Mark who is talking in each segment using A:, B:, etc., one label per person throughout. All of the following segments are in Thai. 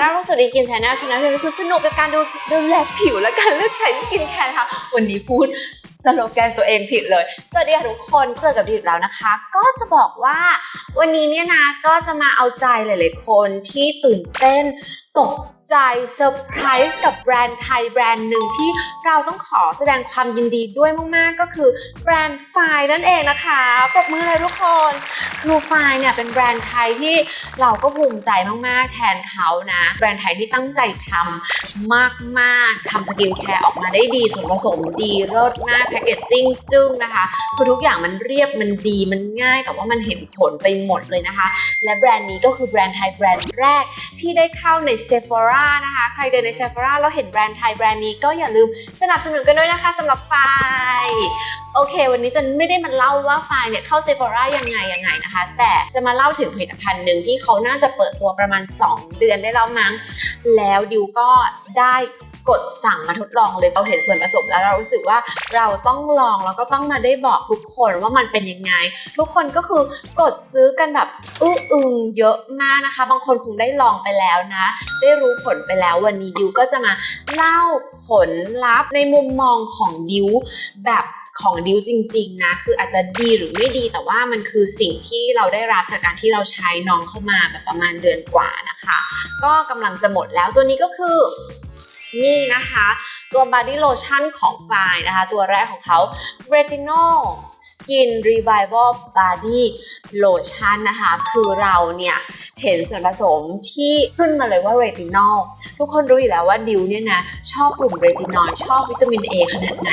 A: ต้อนรับสู่ดีสกินแชนแนลชาแนลที่คือสนุกกับการดูดูแลผิวและการเลือกใช้สกินแคร์ค่ะ วันนี้พูดสโลแกนตัวเองผิดเลย สวัสดีค่ะทุกคนเจอกับดิวอีแล้วนะคะ ก็จะบอกว่าวันนี้เนี่ยนะก็จะมาเอาใจหลาย ๆ คนที่ตื่นเต้น ตกใจเซอร์ไพรส์กับแบรนด์ไทยแบรนด์หนึ่งที่เราต้องขอแสดงความยินดีด้วยมากๆ ก็คือแบรนด์ไฟนั่นเองนะคะปรบมือเลยทุกคนคือไฟเนี่ยเป็นแบรนด์ไทยที่เราก็ภูมิใจมากๆ แทนเขานะ แบรนด์ไทยที่ตั้งใจทำมากๆทำสกินแคร์ออกมาได้ดีส่วนผสมดีเลิศมากแพคเกจจิ้งจึ้งนะคะคือทุกอย่างมันเรียบมันดีมันง่ายแต่ว่ามันเห็นผลไปหมดเลยนะคะ และแบรนด์นี้ก็คือแบรนด์ไทยแบรนด์แรกที่ได้เข้าใน Sephora นะคะ ใครเดินในเซฟอร่าแล้วเห็นแบรนด์ไทยแบรนด์นี้ก็อย่าลืมสนับสนุนกันด้วยนะคะสำหรับไฟโอเค วันนี้จะไม่ได้มาเล่าว่าไฟล์เนี่ยเข้าเซฟ h o รายังไงยังไงนะคะ แต่จะมาเล่าถึงผลิตภัณฑ์หนึ่งที่เขาน่าจะเปิดตัวประมาณ 2 เดือนได้แล้วมั้ง แล้วดิวก็ได้กดสั่งมาทดลองเลยเราเห็นส่วนผสมแล้วเรารู้สึกว่าเราต้องลองแล้วก็ต้องมาได้บอกทุกคนว่ามันเป็นยังไง ทุกคนก็คือกดซื้อกันแบบอื้ออึงเยอะมากนะคะ บางคนคงได้ลองไปแล้วนะ ได้รู้ผลไปแล้ววันนี้ดิวก็จะมาเล่าผลลัพธ์ในมุมมองของดิวแบบ ของดิวจริง ๆ นะ คืออาจจะดีหรือไม่ดีแต่ว่ามันคือสิ่งที่เราได้รับจากการที่เราใช้น้องเข้ามาแบบประมาณเดือนกว่านะคะ ก็กำลังจะหมดแล้วตัวนี้ก็คือนี่นะคะ ตัว Body Lotion ของฟล์นะคะ ตัวแรกของเขา Retinol Skin Revival Body Lotion นะคะ คือเราเนี่ย เห็นส่วนผสมที่ขึ้นมาเลยว่าเรตินอลทุกคนรู้อยู่แล้วว่าดิวเนี่ยนะ ชอบกลุ่มเรตินอลชอบวิตามิน A ขนาดไหน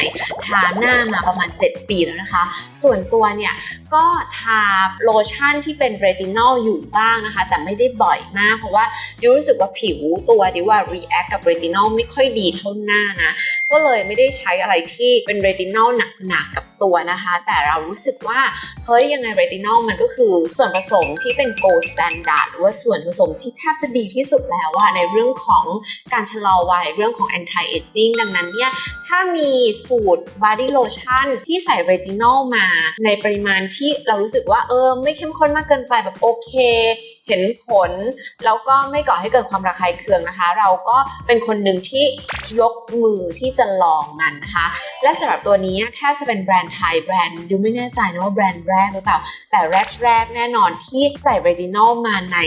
A: ทาหน้ามาประมาณ 7 ปีแล้วนะคะ ส่วนตัวเนี่ย ก็ทาโลชั่นที่เป็นเรตินอลอยู่บ้างนะคะ แต่ไม่ได้บ่อยมาก เพราะว่าดิวรู้สึกว่าผิวตัวดิวว่า react กับเรตินอลไม่ค่อยดีเท่าหน้านะ ก็เลยไม่ได้ใช้อะไรที่เป็นเรตินอลหนักๆกับตัวนะคะ แต่เรารู้สึกว่า เฮ้ยยังไงเรตินอลมันก็คือส่วนผสมที่เป็น gold standard หรือว่าส่วนผสมที่แทบจะดีที่สุดแล้วอะในเรื่องของการชะลอวัยเรื่องของ anti aging ดังนั้นเนี่ย ถ้ามีสูตร body lotion ที่ใส่เรตินอลมาในปริมาณที่เรารู้สึกว่าเออไม่เข้มข้นมากเกินไปแบบโอเค เห็นผล แล้วก็ไม่ก่อให้เกิดความระคายเคืองนะคะ เราก็เป็นคนหนึ่งที่ยกมือที่จะลองมันนะคะ และสำหรับตัวนี้แทบจะเป็นแบรนด์ไทยแบรนด์ดูไม่แน่ใจนะว่าแบรนด์แรกหรือเปล่า แต่แรกๆแน่นอนที่ใส่เรตินอลมาใน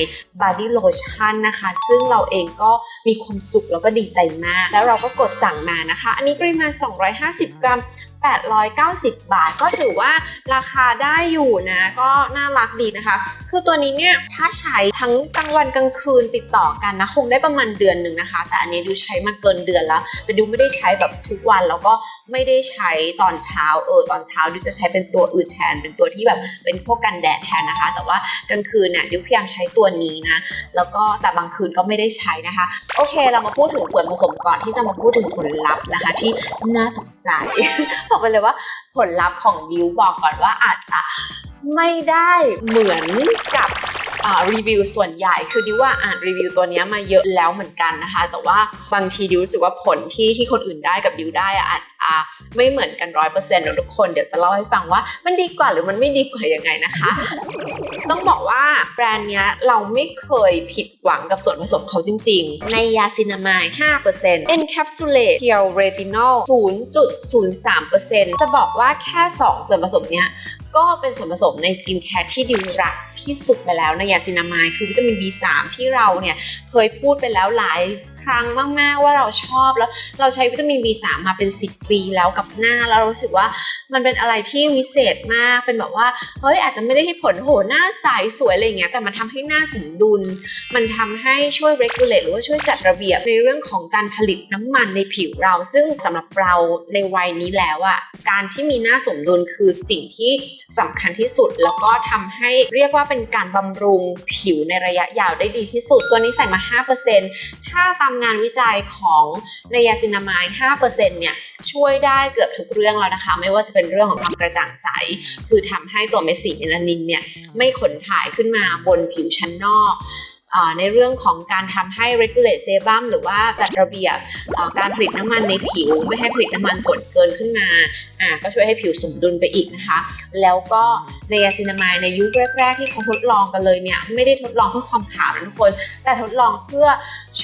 A: Body Lotion นะคะ ซึ่งเราเองก็มีความสุขแล้วก็ดีใจมาก แล้วเราก็กดสั่งมานะคะ อันนี้ปริมาณ 250 กรัม 890 บาท ก็ถือว่าราคาได้อยู่นะ ก็น่ารักดีนะคะ คือตัวนี้เนี่ยถ้าใช้ทั้งกลางวันกลางคืนติดต่อกันนะ คงได้ประมาณเดือนหนึ่งนะคะ แต่อันนี้ดิวใช้มาเกินเดือนแล้ว แต่ดิวไม่ได้ใช้แบบทุกวันแล้วก็ไม่ได้ใช้ตอนเช้าเออตอนเช้าดิวจะใช้เป็นตัวอื่นแทน เป็นตัวที่แบบเป็นพวกกันแดดแทนนะคะ แต่ว่ากลางคืนเนี่ยดิวพยายามใช้ตัวนี้นะ แล้วก็แต่บางคืนก็ไม่ได้ใช้นะคะ โอเค เรามาพูดถึงส่วนผสมก่อนที่จะมาพูดถึงผลลัพธ์นะคะ ที่น่าตกใจบอกไปเลยว่าผลลัพธ์ของดิวบอกก่อนว่าอาจจะไม่ได้เหมือนกับรีวิวส่วนใหญ่คือดิวว่าอ่านรีวิวตัวนี้มาเยอะแล้วเหมือนกันนะคะ แต่ว่าบางทีดิวรู้สึกว่าผลที่ที่คนอื่นได้กับดิวได้อาจ จะไม่เหมือนกันร้อยเปอร์เซ็นต์ทุกคนเดี๋ยวจะเล่าให้ฟังว่ามันดีกว่าหรือมันไม่ดีกว่ายังไงนะคะ ต้องบอกว่าแบรนด์เนี้ยเราไม่เคยผิดหวังกับส่วนผสมเขาจริง ๆ ในยาซินามาย5% Encapsulate Pure Retinol 0.03%จะบอกว่าแค่ 2 ส่วนผสมเนี้ยก็เป็นส่วนผสมในสกินแคร์ที่ดิวรักที่สุดไปแล้วในยาซินามายคือวิตามิน B3 ที่เราเนี่ยเคยพูดไปแล้วหลาย ครั้งมาก ๆ ว่าเราชอบแล้วเราใช้วิตามิน B3 มาเป็น 10 ปีแล้วกับหน้าแล้วเรารู้สึกว่ามันเป็นอะไรที่วิเศษมากเป็นแบบว่าเฮ้ยอาจจะไม่ได้ให้ผลโหหน้าใสสวยอะไรเงี้ยแต่มันทำให้หน้าสมดุล มันทำให้ช่วย regulate หรือว่าช่วยจัดระเบียบในเรื่องของการผลิตน้ำมันในผิวเรา ซึ่งสำหรับเราในวัยนี้แล้วอะการที่มีหน้าสมดุลคือสิ่งที่สำคัญที่สุด แล้วก็ทำให้เรียกว่าเป็นการบำรุงผิวในระยะยาวได้ดีที่สุด ตัวนี้ใส่มา 5%ถ้าตามงานวิจัยของในยาซินามาย5%เนี่ยช่วยได้เกือบทุกเรื่องแล้วนะคะ ไม่ว่าจะเป็นเรื่องของความกระจ่างใส คือทำให้ตัวเม็ดสีเมลานินเนี่ยไม่ขนถ่ายขึ้นมาบนผิวชั้นนอกในเรื่องของการทำให้ regulate sebum หรือว่าจัดระเบียบการผลิตน้ำมันในผิว ไม่ให้ผลิตน้ำมันส่วนเกินขึ้นมาอ่าก็ช่วยให้ผิวสมดุลไปอีกนะคะ แล้วก็ในยาซินามายในยุคแรก ๆ ที่เขาทดลองกันเลยเนี่ย ไม่ได้ทดลองเพื่อความขาวนะทุกคน แต่ทดลองเพื่อ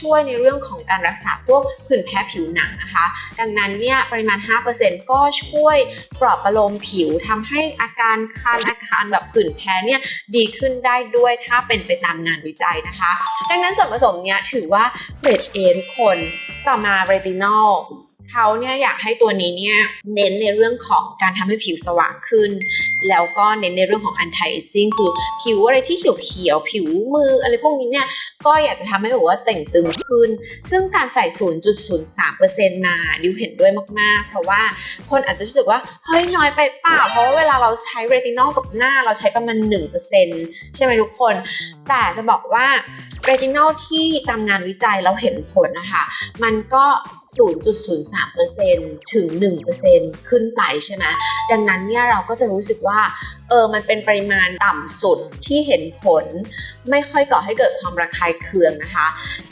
A: ช่วยในเรื่องของการรักษาพวกผื่นแพ้ผิวหนังนะคะ ดังนั้นเนี่ยปริมาณ 5%ก็ช่วยปลอบประโลมผิวทำให้อาการคันอาการแบบผื่นแพ้เนี่ยดีขึ้นได้ด้วยถ้าเป็นไปตามงานวิจัยนะคะ ดังนั้นส่วนผสมเนี้ยถือว่าเกรดเอทุกคนต่อมาเรตินอลเขาเนี่ยอยากให้ตัวนี้เนี่ยเน้นในเรื่องของการทำให้ผิวสว่างขึ้น แล้วก็เน้นในเรื่องของ anti aging คือผิวอะไรที่เขียวๆผิวมืออะไรพวกนี้เนี่ยก็อยากจะทำให้แบบว่าแต่งตึงขึ้น ซึ่งการใส่ 0.03%มาดิวเห็นด้วยมากๆ เพราะว่าคนอาจจะรู้สึกว่า เฮ้ยน้อยไปเปล่า เพราะว่าเวลาเราใช้เรตินอลกับหน้าเราใช้ประมาณ 1%ใช่ไหมทุกคน แต่จะบอกว่าเรตินอลที่ตามงานวิจัยเราเห็นผลนะคะ มันก็ 0.03%ถึง 1%ขึ้นไปใช่ไหมดังนั้นเนี่ยเราก็จะรู้สึกว่าเออมันเป็นปริมาณต่ำสุดที่เห็นผล ไม่ค่อยก่อให้เกิดความระคายเคืองนะคะ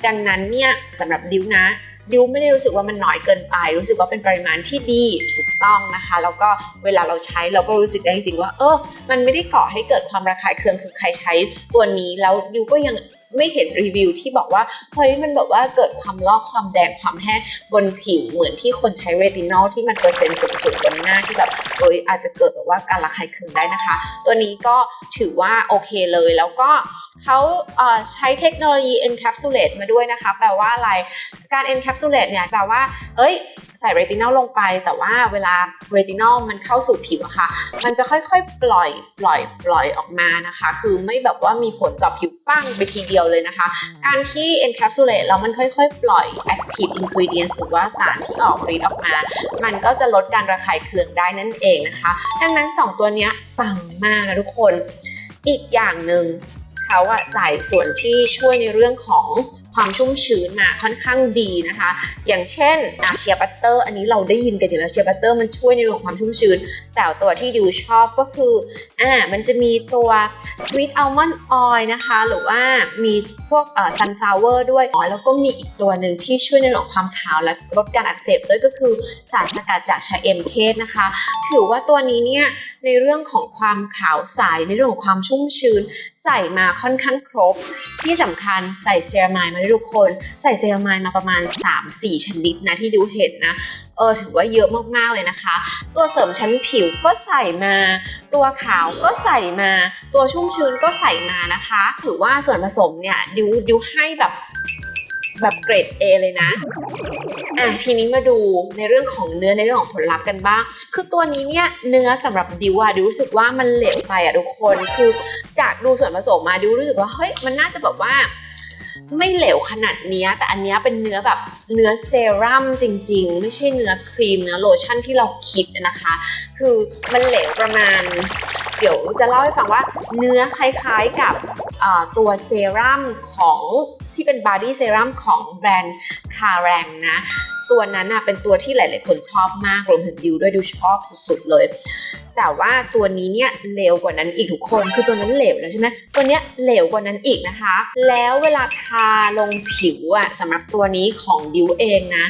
A: ดังนั้นเนี่ยสำหรับดิวนะดิวไม่ได้รู้สึกว่ามันน้อยเกินไป รู้สึกว่าเป็นปริมาณที่ดีถูกต้องนะคะ แล้วก็เวลาเราใช้เราก็รู้สึกได้จริงๆว่า เออมันไม่ได้ก่อให้เกิดความระคายเคืองคือใครใช้ตัวนี้ แล้วดิวก็ยัง ไม่เห็นรีวิวที่บอกว่าเฮ้ยมันแบบว่าเกิดความลอกความแดงความแห้งบนผิวเหมือนที่คนใช้เรตินอลที่มันเปอร์เซ็นต์สูงๆบนหน้าที่แบบเอ้ยอาจจะเกิดแบบว่าการระคายเคืองได้นะคะ ตัวนี้ก็ถือว่าโอเคเลยแล้วก็เขาใช้เทคโนโลยี encapsulate มาด้วยนะคะ แปลว่าอะไรการ encapsulate เนี่ยแปลว่า เอ้ย ใส่เรตินอลลงไป แต่ว่าเวลาเรตินอลมันเข้าสู่ผิวอะค่ะ มันจะค่อยๆ ปล่อยปล่อยปล่อยออกมานะคะ คือไม่แบบว่ามีผลต่อผิวปั้งไปทีเดียวเลยนะคะ การที่ encapsulate แล้วมันค่อยๆ ปล่อย active ingredients หรือว่าสารที่ออกฤทธิ์ออกมา มันก็จะลดการระคายเคืองได้นั่นเองนะคะ ดังนั้น 2 ตัวนี้ปังมากนะทุกคน อีกอย่างหนึ่งเขาอะใส่ส่วนที่ช่วยในเรื่องของ ความชุ่มชื้นมาค่อนข้างดีนะคะ อย่างเช่นอาเชียบัตเตอร์อันนี้เราได้ยินกันอยู่แล้วเชียบัตเตอร์มันช่วยในเรื่องความชุ่มชื้น แต่ตัวที่ดิวชอบก็คืออ่ามันจะมีตัว Sweet Almond Oil นะคะ หรือว่ามีพวกเอ่อ Sunflower ด้วยอ๋อแล้วก็มีอีกตัวหนึ่งที่ช่วยในเรื่องความขาวและลดการอักเสบด้วยก็คือสารสกัดจากชาเอ็มเทศนะคะ ถือว่าตัวนี้เนี่ยในเรื่องของความขาวใสในเรื่องของความชุ่มชื้น ใส่มาค่อนข้างครบ ที่สำคัญใส่เซรามายมาด้ทุกคน ใส่เซรามายมาประมาณ 3-4 ชนิดนะที่ดูเห็นนะเออถือว่าเยอะมากๆเลยนะคะ ตัวเสริมชั้นผิวก็ใส่มา ตัวขาวก็ใส่มา ตัวชุ่มชื้นก็ใส่มานะคะ ถือว่าส่วนผสมเนี่ยดิวดิวให้แบบแบบเกรด A เลยนะ อะทีนี้มาดูในเรื่องของเนื้อในเรื่องของผลลัพธ์กันบ้าง คือตัวนี้เนี่ยเนื้อสำหรับดิวอะดิวรู้สึกว่ามันเหลวไปอะทุกคน คือจากดูส่วนผสมมาดิวรู้สึกว่าเฮ้ยมันน่าจะแบบว่า ไม่เหลวขนาดนี้แต่อันนี้เป็นเนื้อแบบเนื้อเซรั่มจริง ๆ ไม่ใช่เนื้อครีมเนื้อโลชั่นที่เราคิดนะคะ คือมันเหลวประมาณ เดี๋ยวจะเล่าให้ฟังว่าเนื้อคล้ายๆกับตัวเซรั่มของที่เป็นบอดี้เซรั่มของแบรนด์คาแรงนะ ตัวนั้นนะเป็นตัวที่หลาย ๆ คนชอบมากรวมถึงดิวด้วยดิวชอบสุด ๆ เลย แต่ว่าตัวนี้เนี่ยเหลวกว่านั้นอีกทุกคน คือตัวนั้นเหลวแล้วใช่ไหมตัวเนี้ยเหลวกว่านั้นอีกนะคะ แล้วเวลาทาลงผิวอะสำหรับตัวนี้ของดิวเองนะ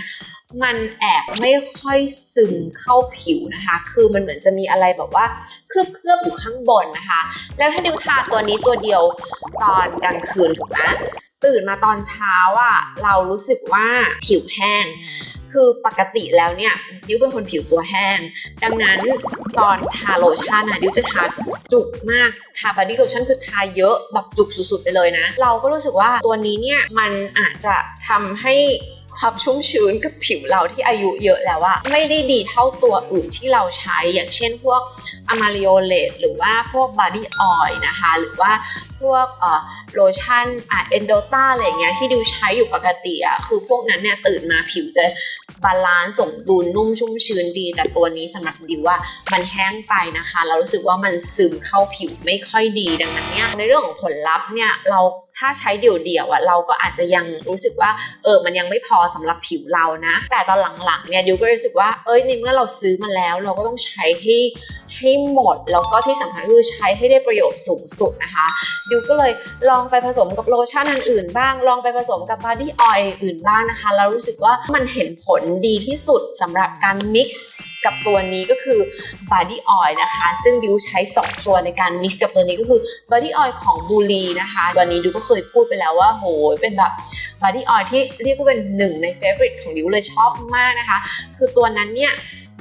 A: มันแอบไม่ค่อยซึมเข้าผิวนะคะ คือมันเหมือนจะมีอะไรแบบว่าเคลือบเคลือบอยู่ข้างบนนะคะ แล้วถ้าดิวทาตัวนี้ตัวเดียวตอนกลางคืนถูกไหมตื่นมาตอนเช้าอะเรารู้สึกว่าผิวแห้ง คือปกติแล้วเนี่ยดิวเป็นคนผิวตัวแห้ง ดังนั้นตอนทาโลชั่นอะดิวจะทาจุกมากทาบอดี้โลชั่นคือทาเยอะแบบจุกสุดๆไปเลยนะ เราก็รู้สึกว่าตัวนี้เนี่ยมันอาจจะทำให้ ความชุ่มชื้นกับผิวเราที่อายุเยอะแล้วอะไม่ได้ดีเท่าตัวอื่นที่เราใช้ อย่างเช่นพวกอะมาริโอเลตหรือว่าพวกบอดี้ออยล์นะคะหรือว่าพวกเอ่อโลชั่นอะเอนโดตาอะไรเงี้ยที่ดิวใช้อยู่ปกติอะคือพวกนั้นเนี่ยตื่นมาผิวจะบาลานซ์สมดุลนุ่มชุ่มชื้นดี แต่ตัวนี้สำหรับดิวว่ามันแห้งไปนะคะ เรารู้สึกว่ามันซึมเข้าผิวไม่ค่อยดีดังนั้นเนี่ยในเรื่องของผลลัพธ์เนี่ยเราถ้าใช้เดี่ยวๆอะเราก็อาจจะยังรู้สึกว่าเออมันยังไม่พอสำหรับผิวเรานะ แต่ตอนหลังๆเนี่ยดิวก็รู้สึกว่าเอ้ยในเมื่อเราซื้อมาแล้ว เราก็ต้องใช้ให้ให้หมด แล้วก็ที่สำคัญคือใช้ให้ได้ประโยชน์สูงสุดนะคะ ดิวก็เลยลองไปผสมกับโลชั่นอันอื่นบ้าง ลองไปผสมกับบอดี้ออยล์อื่นบ้างนะคะ แล้วรู้สึกว่ามันเห็นผลดีที่สุดสำหรับการ mix กับตัวนี้ก็คือ body oil นะคะ ซึ่งดิวใช้ 2 ตัวในการ mix กับตัวนี้ก็คือ body oil ของบูลีนะคะ ตัวนี้ดิวก็เคยพูดไปแล้วว่าโหเป็นแบบ body oil ที่เรียกว่าเป็นหนึ่งใน favorite ของดิวเลยชอบมากนะคะ คือตัวนั้นเนี่ย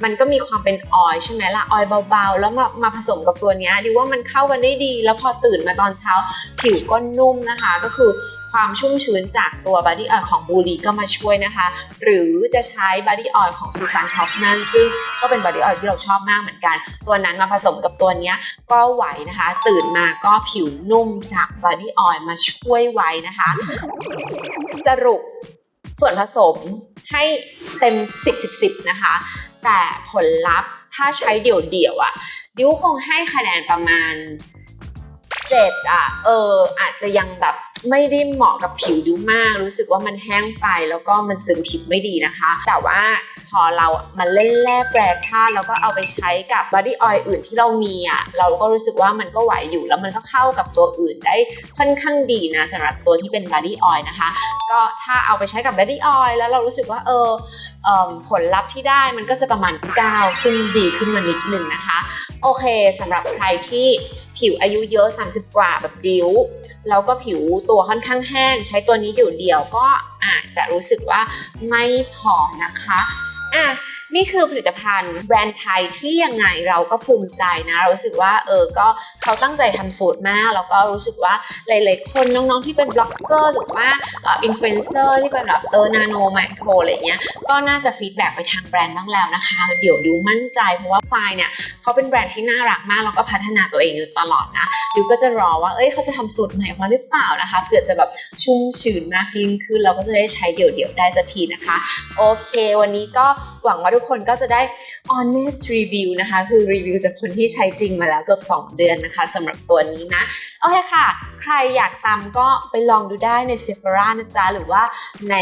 A: มันก็มีความเป็นออยใช่ไหมล่ะออยเบาๆ แล้วมามาผสมกับตัวนี้ดิวว่ามันเข้ากันได้ดี แล้วพอตื่นมาตอนเช้า ผิวก็นุ่มนะคะ ก็คือ ความชุ่มชื้นจากตัว body oil ของบูรีก็มาช่วยนะคะ หรือจะใช้ body oil ของซูซานคอฟนันซึ่งก็เป็น body oil ที่เราชอบมากเหมือนกัน ตัวนั้นมาผสมกับตัวนี้ก็ไหวนะคะ ตื่นมาก็ผิวนุ่มจาก body oil มาช่วยไว้นะคะ สรุปส่วนผสมให้เต็ม 10 10 10 นะคะ แต่ผลลัพธ์ถ้าใช้เดี่ยวๆอะ่ะ ดิวคงให้คะแนนประมาณ 7 อะ เออ อาจจะยังแบบ ไม่ได้เหมาะกับผิวดิวมาก รู้สึกว่ามันแห้งไปแล้วก็มันซึมผิวไม่ดีนะคะ แต่ว่าพอเรามาเล่นแร่แปรธาตุแล้วก็เอาไปใช้กับบอดี้ออยล์อื่นที่เรามีอะเราก็รู้สึกว่ามันก็ไหวอยู่แล้วมันก็เข้ากับตัวอื่นได้ค่อนข้างดีนะสำหรับตัวที่เป็นบอดี้ออยล์นะคะ ก็ถ้าเอาไปใช้กับบอดี้ออยล์แล้วเรารู้สึกว่าเออเอิ่มผลลัพธ์ที่ได้มันก็จะประมาณ9ขึ้นดีขึ้นมานิดนึงนะคะ โอเคสำหรับใครที่ ผิวอายุเยอะ 30 กว่าแบบดิ้ว แล้วก็ผิวตัวค่อนข้างแห้ง ใช้ตัวนี้เดี่ยวๆก็อาจจะรู้สึกว่าไม่พอนะคะอะ นี่คือผลิตภัณฑ์แบรนด์ไทยที่ยังไงเราก็ภูมิใจนะเรารู้สึกว่าเออก็เขาตั้งใจทำสูตรมาก แล้วก็รู้สึกว่าหลาย ๆ คนน้อง ๆ ที่เป็นบล็อกเกอร์หรือว่าอินฟลูเอนเซอร์ที่เป็นแบบเออนาโนไมโครอะไรเงี้ยก็น่าจะฟีดแบ็กไปทางแบรนด์บ้างแล้วนะคะ เดี๋ยวดิวมั่นใจเพราะว่าไฟเนี่ยเขาเป็นแบรนด์ที่น่ารักมากแล้วก็พัฒนาตัวเองอยู่ตลอดนะดิวก็จะรอว่าเอ้ยเขาจะทำสูตรใหม่มาหรือเปล่านะคะเผื่อจะแบบชุ่มชื้นมากยิ่งขึ้นเราก็จะได้ใช้เดี่ยว ๆ ได้สักทีนะคะ โอเค วันนี้ก็ หวังว่าทุกคนก็จะได้ honest review นะคะ คือรีวิวจากคนที่ใช้จริงมาแล้วเกือบ 2 เดือนนะคะสำหรับตัวนี้นะ โอเคค่ะ ใครอยากตามก็ไปลองดูได้ใน Sephora นะจ๊ะ หรือว่าใน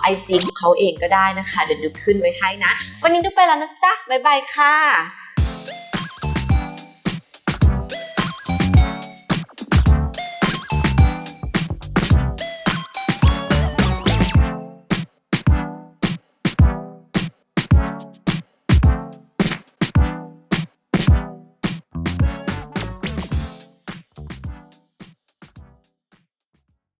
A: ไอจีของเขาเองก็ได้นะคะ เดี๋ยวดูขึ้นไว้ให้นะ วันนี้ดูไปแล้วนะจ๊ะ บ๊ายบายค่ะ